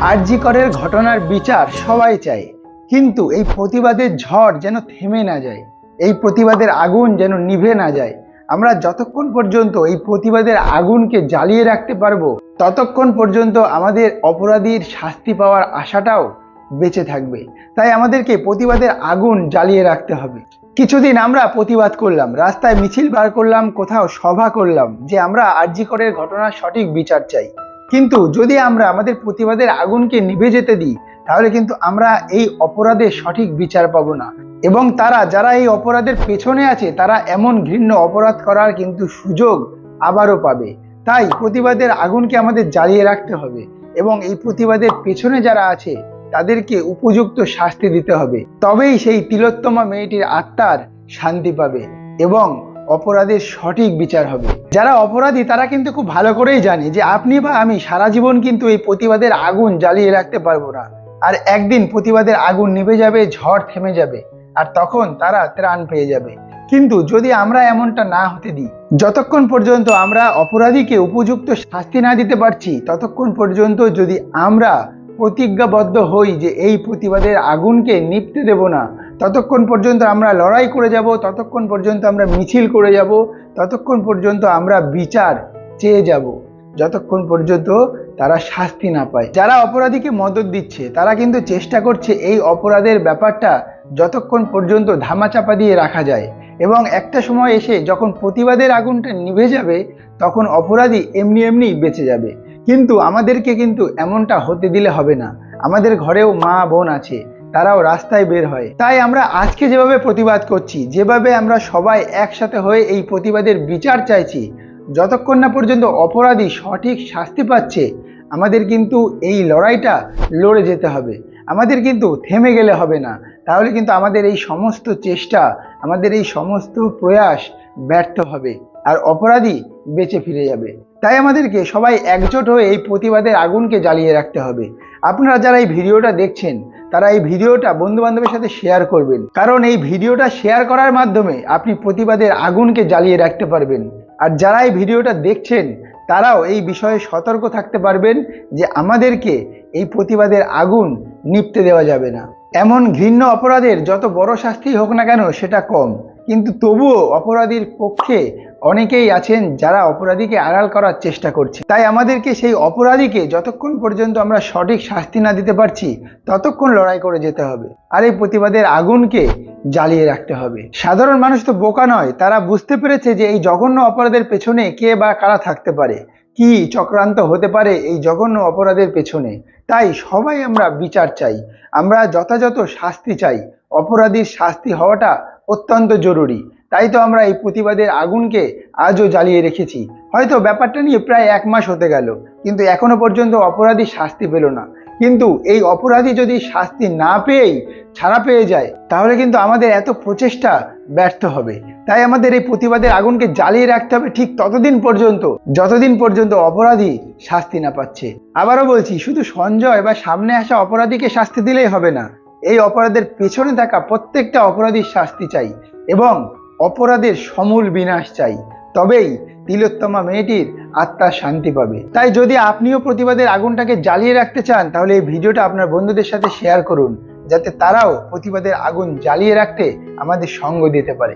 আরজি করের ঘটনার বিচার সবাই চায়। কিন্তু এই প্রতিবাদের ঝড় যেন থেমে না যায়। এই প্রতিবাদের আগুন যেন নিভে না যায়। আমরা যতক্ষণ পর্যন্ত এই প্রতিবাদের আগুনকে জ্বালিয়ে রাখতে পারব, ততক্ষণ পর্যন্ত আমাদের অপরাধীর শাস্তি পাওয়ার আশাটাও বেঁচে থাকবে। তাই আমাদেরকে প্রতিবাদের আগুন জ্বালিয়ে রাখতে হবে। কিছুদিন আমরা প্রতিবাদ করলাম, রাস্তায় মিছিল বার করলাম, কোথাও সভা করলাম, যে আমরা আরজি করের ঘটনার সঠিক বিচার চাই। কিন্তু যদি আমরা আমাদের প্রতিবাদের আগুনকে নিভে যেতে দিই, তাহলে কিন্তু আমরা এই অপরাধের সঠিক বিচার পাব না। এবং তারা, যারা এই অপরাধের পেছনে আছে, তারা এমন ঘৃণ্য অপরাধ করার কিন্তু সুযোগ আবারও পাবে। তাই প্রতিবাদের আগুনকে আমাদের জ্বালিয়ে রাখতে হবে এবং এই প্রতিবাদের পেছনে যারা আছে, তাদেরকে উপযুক্ত শাস্তি দিতে হবে। তবেই সেই তিলোত্তমা মেয়েটির আত্মার শান্তি পাবে এবং অপরাধের সঠিক বিচার হবে। যারা অপরাধী, তারা কিন্তু খুব ভালো করেই জানে যে আপনি বা আমি সারা জীবন কিন্তু এই প্রতিবাদের আগুন জ্বালিয়ে রাখতে পারব না। আর একদিন প্রতিবাদের আগুন নিভে যাবে, ঝড় থেমে যাবে, আর তখন তারা ত্রাণ পেয়ে যাবে। কিন্তু যদি আমরা এমনটা না হতে দিই, যতক্ষণ পর্যন্ত আমরা অপরাধীকে উপযুক্ত শাস্তি না দিতে পারছি, ততক্ষণ পর্যন্ত যদি আমরা প্রতিজ্ঞাবদ্ধ হই যে এই প্রতিবাদের আগুনকে নিপতে দেব না ততক্ষণ পর্যন্ত আমরা লড়াই করে যাব, ততক্ষণ পর্যন্ত আমরা মিছিল করে যাব, ততক্ষণ পর্যন্ত আমরা বিচার চেয়ে যাব, যতক্ষণ পর্যন্ত তারা শাস্তি না পায়। যারা অপরাধীকে মদত দিচ্ছে, তারা কিন্তু চেষ্টা করছে এই অপরাধের ব্যাপারটা যতক্ষণ পর্যন্ত ধামাচাপা দিয়ে রাখা যায়। এবং একটা সময় এসে যখন প্রতিবাদের আগুনটা নিভে যাবে, তখন অপরাধী এমনি এমনি বেঁচে যাবে। কিন্তু আমাদেরকে কিন্তু এমনটা হতে দিলে হবে না। আমাদের ঘরেও মা বোন আছে। তারাও রাস্তায় বের হয়। তাই আমরা আজকে যেভাবে প্রতিবাদ করছি, যেভাবে আমরা সবাই একসাথে হয়ে এই প্রতিবাদের বিচার চাইছি, যতক্ষণ না পর্যন্ত অপরাধী সঠিক শাস্তি পাচ্ছে, আমাদের কিন্তু এই লড়াইটা লড়ে যেতে হবে। আমাদের কিন্তু থেমে গেলে হবে না। তাহলে কিন্তু আমাদের এই সমস্ত চেষ্টা, আমাদের এই সমস্ত প্রয়াস ব্যর্থ হবে। আর অপরাধী বেঁচে ফিরে যাবে। তাই আমাদেরকে সবাই একজোট হয়ে এই প্রতিবাদের আগুনকে জ্বালিয়ে রাখতে হবে। আপনারা যারা এই ভিডিওটা দেখছেন, তারা এই ভিডিওটা বন্ধু বান্ধবের সাথে শেয়ার করবেন। কারণ এই ভিডিওটা শেয়ার করার মাধ্যমে আপনি প্রতিবাদের আগুনকে জ্বালিয়ে রাখতে পারবেন। আর যারা এই ভিডিওটা দেখছেন, তারাও এই বিষয়ে সতর্ক থাকতে পারবেন যে আমাদেরকে এই প্রতিবাদের আগুন নিপতে দেওয়া যাবে না। এমন ঘৃণ্য অপরাধের যত বড় শাস্তি হোক না কেন, সেটা কম। কিন্তু তবুও অপরাধীর পক্ষে অনেকেই আছেন যারা অপরাধীকে আড়াল করার চেষ্টা করছে। তাই আমাদেরকে সেই অপরাধীকে যতক্ষণ পর্যন্ত আমরা সঠিক শাস্তি না দিতে পারছি, ততক্ষণ লড়াই করে যেতে হবে। আর এই প্রতিবাদের আগুনকে জ্বালিয়ে রাখতে হবে। সাধারণ মানুষ তো বোকা নয়, তারা বুঝতে পেরেছে যে এই জঘন্য অপরাধের পেছনে কে বা কারা থাকতে পারে। কি চক্রান্ত হতে পারে এই জঘন্য অপরাধের পেছনে? তাই সবাই আমরা বিচার চাই। আমরা যথাযথ শাস্তি চাই। অপরাধীর শাস্তি হওয়াটা অত্যন্ত জরুরি। তাই তো আমরা এই প্রতিবাদের আগুনকে আজও জ্বালিয়ে রেখেছি। হয়তো ব্যাপারটা নিয়ে প্রায় এক মাস হতে গেল, কিন্তু এখনও পর্যন্ত অপরাধী শাস্তি পেল না। কিন্তু এই অপরাধী যদি শাস্তি না পেয়েই ছাড়া পেয়ে যায়, তাহলে কিন্তু আমাদের এত প্রচেষ্টা ব্যর্থ হবে। তাই আমাদের এই প্রতিবাদের আগুনকে জ্বালিয়ে রাখতে হবে ঠিক ততদিন পর্যন্ত, যতদিন পর্যন্ত অপরাধী শাস্তি না পাচ্ছে। আবারও বলছি, শুধু সঞ্জয় বা সামনে আসা অপরাধীকে শাস্তি দিলেই হবে না। এই অপরাধের পেছনে থাকা প্রত্যেকটা অপরাধীর শাস্তি চাই এবং অপরাধের সমূল বিনাশ চাই। তবেই তিলোত্তমা মেয়েটির আত্মা শান্তি পাবে। তাই যদি আপনিও প্রতিবাদের আগুনটাকে জ্বালিয়ে রাখতে চান, তাহলে এই ভিডিওটা আপনার বন্ধুদের সাথে শেয়ার করুন, যাতে তারাও প্রতিবাদের আগুন জ্বালিয়ে রাখতে আমাদের সঙ্গ দিতে পারে।